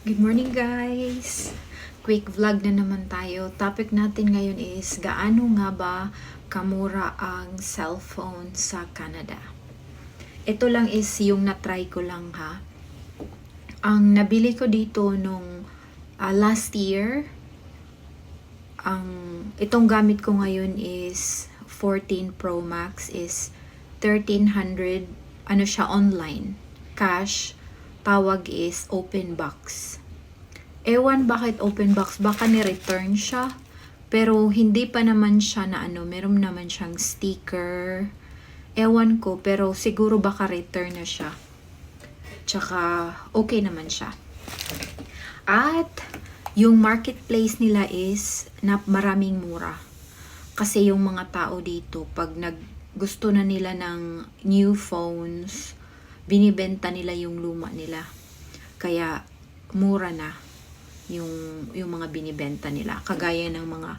Good morning guys! Quick vlog na naman tayo. Topic natin ngayon is gaano nga ba kamura ang cellphone sa Canada. Ito lang is yung na-try ko lang ha. Ang nabili ko dito nung ah, last year, ang itong gamit ko ngayon is 14 Pro Max is 1300 ano siya online cash tawag is open box. Ewan bakit open box? Baka ni-return siya pero hindi pa naman siya na ano meron naman siyang sticker. Ewan ko pero siguro baka return na siya. Tsaka okay naman siya. At yung marketplace nila is na maraming mura. Kasi yung mga tao dito, pag nag gusto na nila ng new phones, binibenta nila yung luma nila. Kaya mura na yung yung mga binibenta nila. Kagaya ng mga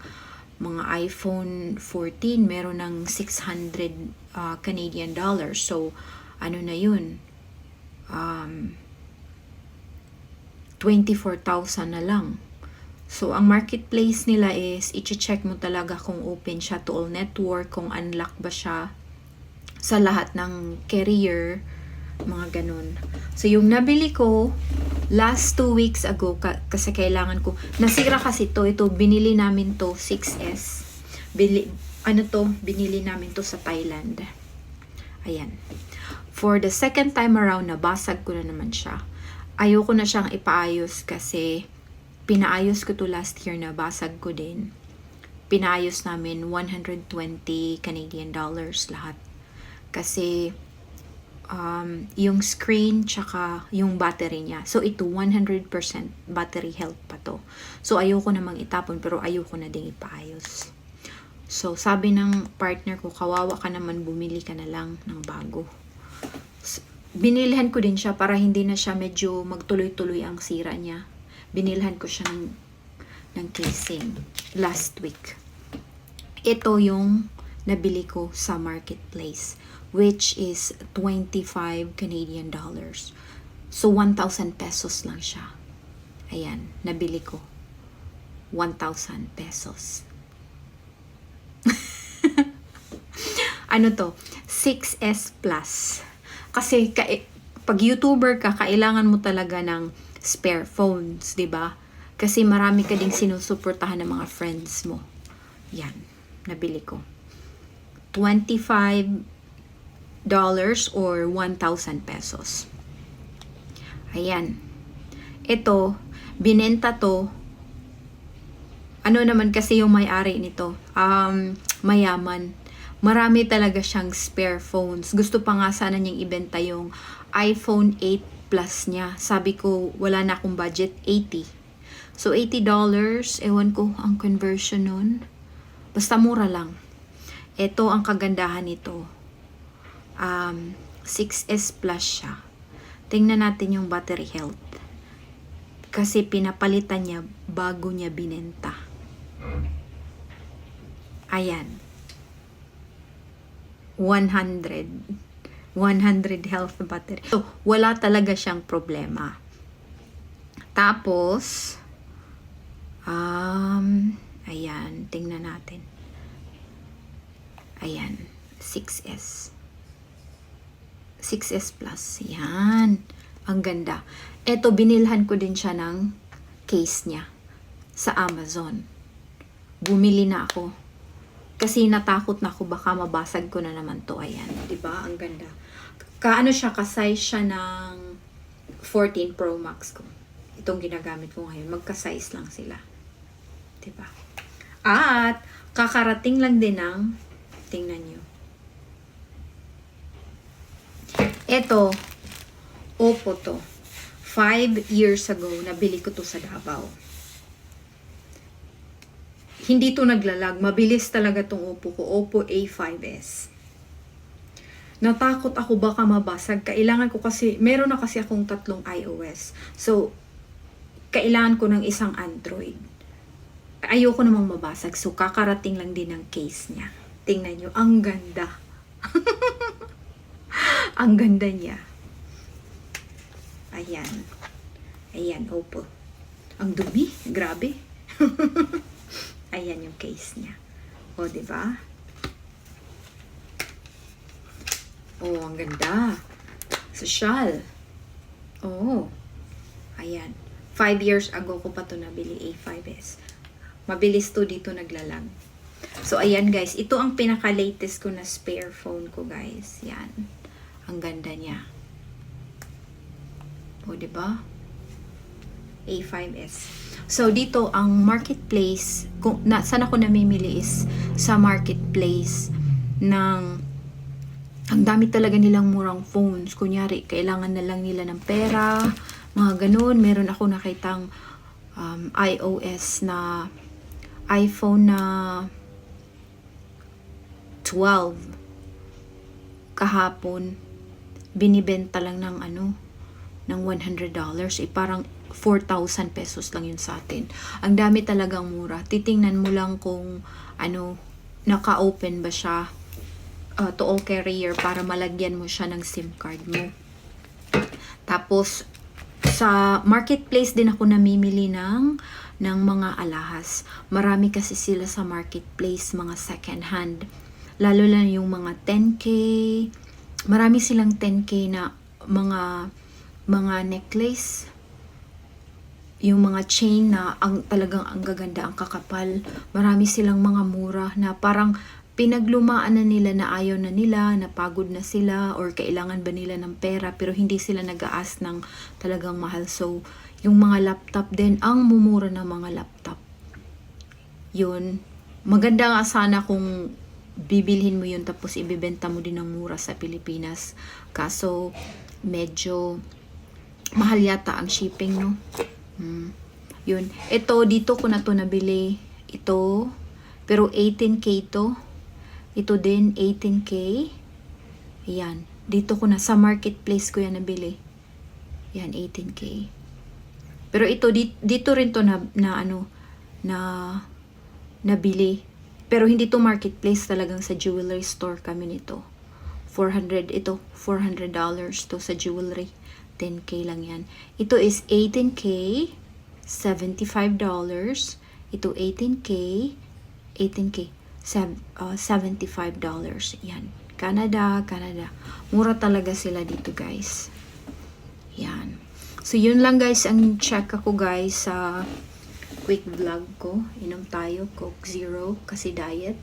mga iPhone 14 meron ng 600 uh, Canadian dollars. So ano na yun? Um, 24,000 na lang. So, ang marketplace nila is, i-check mo talaga kung open siya to all network, kung unlock ba siya sa lahat ng carrier, mga ganun. So, yung nabili ko, last two weeks ago, ka- kasi kailangan ko, nasira kasi to, ito, binili namin to, 6S. Bili, ano to, binili namin to sa Thailand. Ayan. For the second time around, nabasag ko na naman siya. Ayoko na siyang ipaayos kasi pinaayos ko to last year na basag ko din. Pinaayos namin 120 Canadian dollars lahat. Kasi um, yung screen tsaka yung battery niya. So ito 100% battery health pa to. So ayoko namang itapon pero ayoko na ding ipaayos. So sabi ng partner ko, kawawa ka naman bumili ka na lang ng bago. Binilhan ko din siya para hindi na siya medyo magtuloy-tuloy ang sira niya. Binilhan ko siya ng, ng casing last week. Ito yung nabili ko sa marketplace which is 25 Canadian dollars. So 1,000 pesos lang siya. Ayan, nabili ko. 1,000 pesos. ano to? 6S Plus. Kasi ka, pag YouTuber ka, kailangan mo talaga ng spare phones, 'di ba? Kasi marami ka ding sinusuportahan ng mga friends mo. Yan, nabili ko. 25 dollars or 1,000 pesos. Ayan. Ito, binenta to. Ano naman kasi yung may-ari nito? Um, mayaman. Marami talaga siyang spare phones. Gusto pa nga sana niyang ibenta yung iPhone 8 Plus niya. Sabi ko, wala na akong budget, 80. So, 80 dollars, ewan ko ang conversion nun. Basta mura lang. Ito ang kagandahan nito. Um, 6S Plus siya. Tingnan natin yung battery health. Kasi pinapalitan niya bago niya binenta. Ayan. 100. 100 health battery. So, wala talaga siyang problema. Tapos, um, ayan, tingnan natin. Ayan, 6S. 6S Plus. Yan. Ang ganda. Ito, binilhan ko din siya ng case niya sa Amazon. Bumili na ako. Kasi natakot na ako baka mabasag ko na naman to. Ayan. ba Ang ganda. Kaano siya, ka-size siya ng 14 Pro Max ko. Itong ginagamit ko ngayon. Magka-size lang sila. ba At, kakarating lang din ng, tingnan nyo. Ito, Oppo to. 5 years ago, nabili ko to sa Davao hindi to naglalag. Mabilis talaga tong Oppo ko. Oppo A5s. Natakot ako baka mabasag. Kailangan ko kasi, meron na kasi akong tatlong iOS. So, kailangan ko ng isang Android. Ayoko namang mabasag. So, kakarating lang din ng case niya. Tingnan nyo, ang ganda. ang ganda niya. Ayan. Ayan, Oppo. Ang dumi. Grabe. Ayan yung case niya. O, ba? Oh, ang ganda. Social. Oh. Ayan. Five years ago ko pa to nabili A5S. Mabilis to dito naglalag. So, ayan guys. Ito ang pinaka-latest ko na spare phone ko guys. Yan. Ang ganda niya. O, di ba? A5S. So, dito ang marketplace, kung na, saan ako namimili is sa marketplace ng ang dami talaga nilang murang phones. Kunyari, kailangan na lang nila ng pera, mga ganun. Meron ako nakitang um, iOS na iPhone na 12 kahapon binibenta lang ng ano ng $100 eh parang 4,000 pesos lang yun sa atin. Ang dami talagang mura. Titingnan mo lang kung ano naka-open ba siya uh, to all carrier para malagyan mo siya ng SIM card mo. Tapos, sa marketplace din ako namimili ng, ng mga alahas. Marami kasi sila sa marketplace, mga second hand. Lalo na yung mga 10K. Marami silang 10K na mga mga necklace. Yung mga chain na ang talagang ang gaganda, ang kakapal. Marami silang mga mura na parang pinaglumaan na nila na ayaw na nila, napagod na sila, or kailangan ba nila ng pera, pero hindi sila nag-aas ng talagang mahal. So, yung mga laptop din, ang mumura ng mga laptop. Yun. Maganda nga sana kung bibilhin mo yun tapos ibibenta mo din ng mura sa Pilipinas. Kaso, medyo mahal yata ang shipping, no? Hmm. Yun. Ito, dito ko na to nabili. Ito. Pero 18K to. Ito din, 18K. Ayan. Dito ko na, sa marketplace ko yan nabili. Yan, 18K. Pero ito, dito, dito rin to na, na ano, na, nabili. Pero hindi to marketplace talagang sa jewelry store kami nito. 400, ito, $400 to sa jewelry. 10K lang yan. Ito is 18K, $75. Ito 18K, 18K, sev- uh, $75. Yan. Canada, Canada. Mura talaga sila dito, guys. Yan. So, yun lang, guys, ang check ako, guys, sa quick vlog ko. Inom tayo, Coke Zero, kasi diet.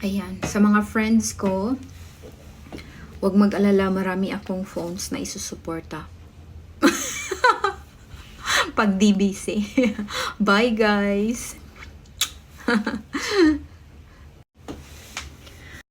Ayan. Sa mga friends ko, Huwag mag-alala, marami akong phones na isusuporta. Pag busy. Bye guys!